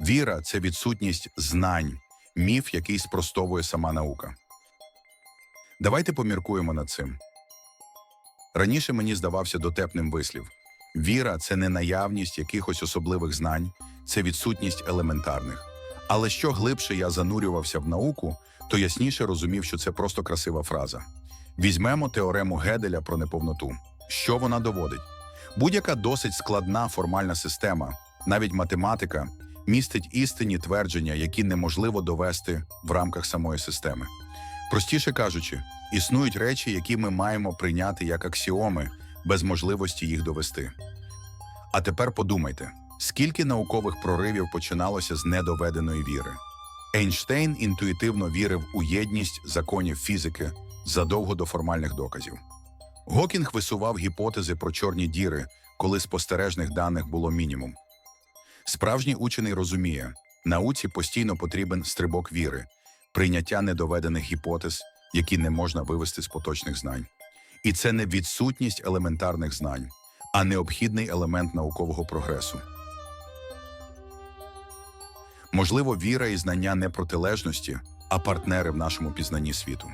Віра це відсутність знань, міф, який спростовує сама наука. Давайте поміркуємо над цим. Раніше мені здавався дотепним вислів: віра це не наявність якихось особливих знань, це відсутність елементарних. Але що глибше я занурювався в науку, то ясніше розумів, що це просто красива фраза. Візьмемо теорему Геделя про неповноту. Що вона доводить? Будь-яка досить складна формальна система, навіть математика, містить істинні твердження, які неможливо довести в рамках самої системи. Простіше кажучи, існують речі, які ми маємо прийняти як аксіоми, без можливості їх довести. А тепер подумайте, скільки наукових проривів починалося з недоведеної віри. Ейнштейн інтуїтивно вірив у єдність законів фізики задовго до формальних доказів. Гокінг висував гіпотези про чорні діри, коли спостережних даних було мінімум. Справжній учений розуміє, науці постійно потрібен стрибок віри, прийняття недоведених гіпотез, які не можна вивести з поточних знань. І це не відсутність елементарних знань, а необхідний елемент наукового прогресу. Можливо, віра і знання не протилежності, а партнери в нашому пізнанні світу.